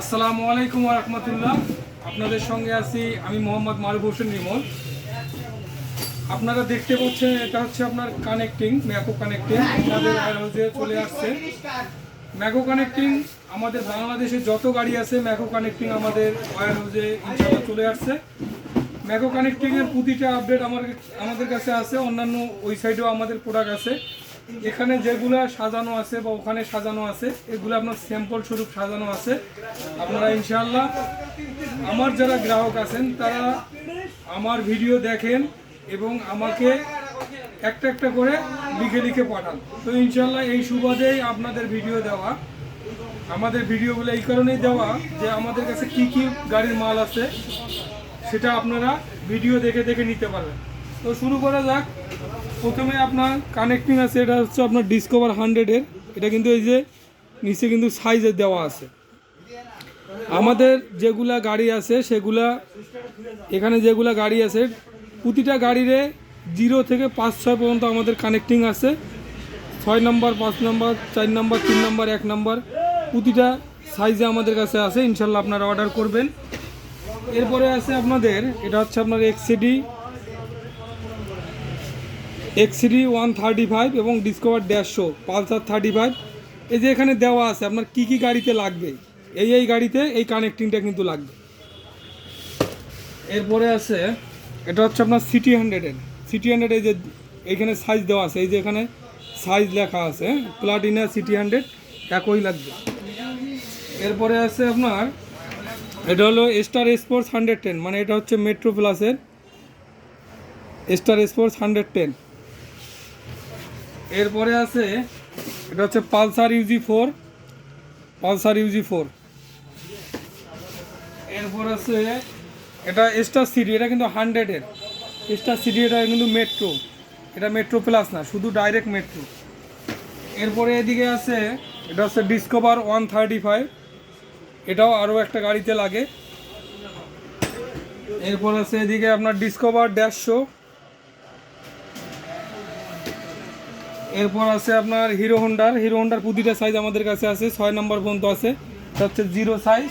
আসসালামু আলাইকুম রহমতুল্লাহ। আপনাদের সঙ্গে আছি আমি মোহাম্মদ মারুফ হোসেন নিমল আপনারা দেখতে পাচ্ছেন এটা হচ্ছে আপনার কানেক্টিং ম্যাকো কানেক্টিং আমাদের চলে আসছে। ম্যাকো কানেক্টিং আমাদের বাংলাদেশে যত গাড়ি আছে ম্যাকো কানেক্টিং আমাদের ওয়ার হাউসে ইনশাল্লাহ চলে আসছে। ম্যাকো কানেক্টিংয়ের প্রতিটা আপডেট আমার আমাদের কাছে আছে। অন্যান্য ওই সাইডেও আমাদের প্রোডাক্ট আছে। এখানে যেগুলো সাজানো আছে বা ওখানে সাজানো আছে, এগুলো আপনার স্যাম্পল স্বরূপ সাজানো আছে। আপনারা ইনশাল্লাহ আমার যারা গ্রাহক আছেন, তারা আমার ভিডিও দেখেন এবং আমাকে একটা একটা করে লিখে লিখে পাঠান। তো ইনশাল্লাহ এই সুবাদেই আপনাদের ভিডিও দেওয়া। আমাদের ভিডিওগুলো এই কারণেই দেওয়া যে আমাদের কাছে কি কি গাড়ির মাল আছে, সেটা আপনারা ভিডিও দেখে দেখে নিতে পারবেন। তো শুরু করা যাক। প্রথমে আপনার কানেক্টিং আছে, এটা হচ্ছে আপনার ডিসকভার হান্ড্রেডের এটা কিন্তু এই যে নিচে কিন্তু সাইজের দেওয়া আছে। আমাদের যেগুলা গাড়ি আছে, সেগুলা এখানে যেগুলা গাড়ি আছে, প্রতিটা গাড়িরে জিরো থেকে পাঁচ, ছয় পর্যন্ত আমাদের কানেক্টিং আছে। ছয় নম্বর, পাঁচ নম্বর, চার নম্বর, তিন নম্বর, এক নম্বর, প্রতিটা সাইজে আমাদের কাছে আছে। ইনশাল্লাহ আপনারা অর্ডার করবেন। এরপরে আছে আপনাদের, এটা হচ্ছে আপনার XCD XCD one thirty five এবং ডিসকভার দেড়শো পালসার থার্টি ফাইভ এই যে এখানে দেওয়া আছে, আপনার কি কি গাড়িতে লাগবে? এই এই গাড়িতে এই কানেক্টিংটা কিন্তু লাগবে। এরপরে আছে, এটা হচ্ছে আপনার সিটি হান্ড্রেডের সিটি হান্ড্রেড এই যে এইখানে সাইজ দেওয়া আছে, এই যে এখানে সাইজ লেখা আছে প্লাটিনা সিটি হান্ড্রেড একই লাগবে। এরপরে আছে আপনার, এটা হলো স্টার স্পোর্টস হান্ড্রেড টেন মানে এটা হচ্ছে মেট্রো প্লাসের স্টার স্পোর্টস হান্ড্রেড টেন এরপরে আছে, এটা হচ্ছে Pulsar UG four Pulsar UG four এরপর আছে, এটা স্টার সিটি এটা কিন্তু হান্ড্রেডের স্টার সিটি এটা কিন্তু মেট্রো এটা মেট্রো প্লাস না, শুধু ডাইরেক্ট মেট্রো এরপরে এদিকে আছে, এটা হচ্ছে ডিসকভার ওয়ান থার্টি ফাইভ এটাও আরও একটা গাড়িতে লাগে। এরপর আছে এদিকে আপনার ডিসকভার দেড়শো। এরপর আছে আপনার হিরো হোন্ডার। হিরো হোন্ডার প্রতিটা সাইজ আমাদের কাছে আছে, ছয় নম্বর পর্যন্ত আছে। হচ্ছে জিরো সাইজ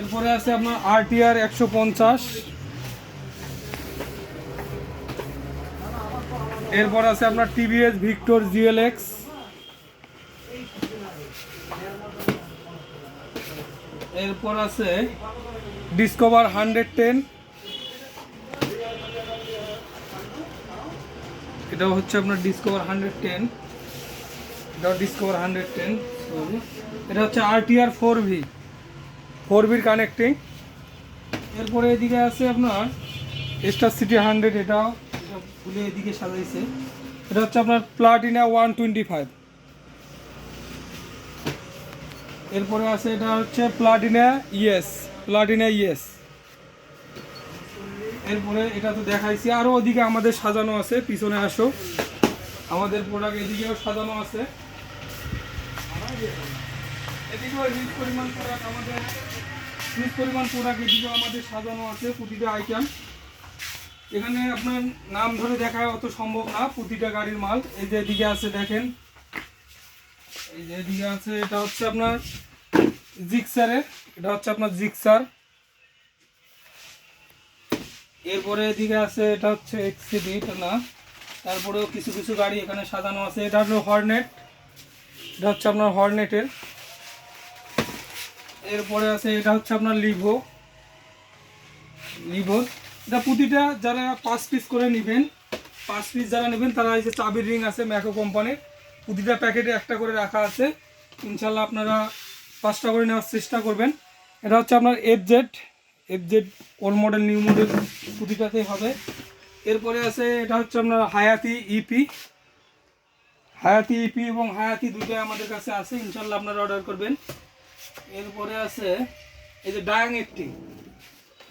এরপরে আছে আপনার আরটিআর একশো পঞ্চাশ। এরপর আছে আপনার টিভিএস ভিক্টর জিএলএক্স এরপর আছে ডিসকভার হান্ড্রেড টেন এটাও হচ্ছে আপনার ডিসকভার হান্ড্রেড টেন এটাও ডিসকভার হান্ড্রেড টেন এটা হচ্ছে আরটিআর ফোর ভি ফোর ভির কানেক্টিং এরপরে এদিকে আছে আপনার স্টার সিটি হান্ড্রেড এটাও এটা এদিকে সাজাইছে। এটা হচ্ছে আপনার প্লাটিনা ওয়ান টোয়েন্টি ফাইভ এরপরে আছে এটা হচ্ছে প্লাটিনা ইয়েস প্লাটিনা ইএস এরপরে এটা তো দেখাইছি। আরও ওদিকে আমাদের সাজানো আছে, পিছনে আসো। আমাদের প্রোডাক্ট এদিকেও সাজানো আছে। এদিকেও পরিমাণ প্রোডাক্ট আমাদের পরিমাণ প্রোডাক্ট এদিকেও আমাদের সাজানো আছে প্রতিটা এখানে আপনার নাম ধরে দেখা অত সম্ভব না, প্রতিটা গাড়ির মাল। এই যে এদিকে আছে দেখেন। এই যে এদিকে আছে, এটা হচ্ছে আপনার জিক্সারের এটা হচ্ছে আপনার জিক্সার এরপরে এদিকে আছে, এটা হচ্ছে এক্সিডি এটা না? তারপরেও কিছু কিছু গাড়ি এখানে সাজানো আছে। এটা হলো হর্নেট এটা হচ্ছে আপনার হর্নেটের এরপরে আছে, এটা হচ্ছে আপনার লিভো লিভো এটা প্রতিটা যারা পাঁচ পিস করে নেবেন, পাঁচ পিস যারা নেবেন, তারা এই যে চাবির রিং আছে ম্যাকো কোম্পানির প্রতিটা প্যাকেটে একটা করে রাখা আছে। ইনশাল্লাহ আপনারা পাঁচটা করে নেওয়ার চেষ্টা করবেন। এটা হচ্ছে আপনার F Z F Z old model new model প্রতিটাতেই হবে। এরপরে আছে, এটা হচ্ছে আপনার হায়াতি ইপি হায়াতি ইপি এবং হায়াতি দুটোই আমাদের কাছে আছে ইনশাল্লাহ আপনারা অর্ডার করবেন। এরপরে আছে, এই যে ডায়াং এইটটি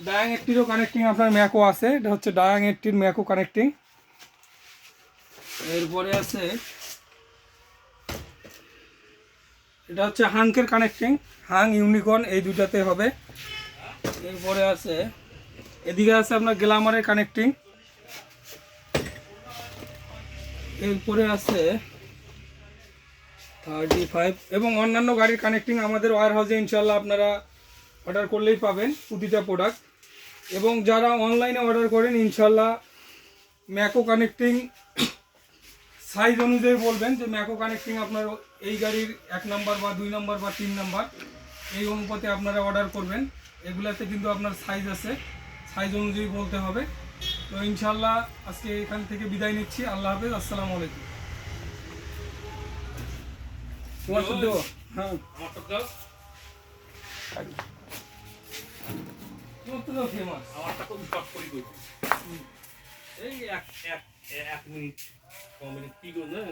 ডায়াং এইটটিরও কানেক্টিং আপনার ম্যাকো আছে, এটা হচ্ছে ডায়াং এইটটির ম্যাকো কানেক্টিং এরপরে আছে, এটা হচ্ছে হাঙ্কের কানেক্টিং হাং ইউনিকর্ন এই দুটাতে হবে। এরপরে আছে, এদিকে আছে আপনার গ্লামারের কানেক্টিং। এরপরে আছে থার্টি ফাইভ এবং অন্যান্য গাড়ির কানেক্টিং আমাদের ওয়ার হাউসে ইনশাল্লাহ আপনারা অর্ডার করলেই পাবেন প্রতিটা প্রোডাক্ট। এবং যারা অনলাইনে অর্ডার করেন ইনশাল্লাহ ম্যাকো কানেক্টিং সাইজ অনুযায়ী বলবেন যে ম্যাকো কানেক্টিং আপনার এই গাড়ির এক নাম্বার বা দুই নাম্বার বা তিন নাম্বার, এই অনুপাতে আপনারা অর্ডার করবেন। এগুলাতে কিন্তু আপনার সাইজ আছে। সাইজ অনুযায়ী বলতে হবে। তো ইনশাল্লাহ আজকে এখান থেকে বিদায় নিচ্ছি। আল্লাহ হাফেজ। আসসালামু আলাইকুম। হ্যাঁ। এই এক এক এক মিনিট ক মিনিট, কি করলেন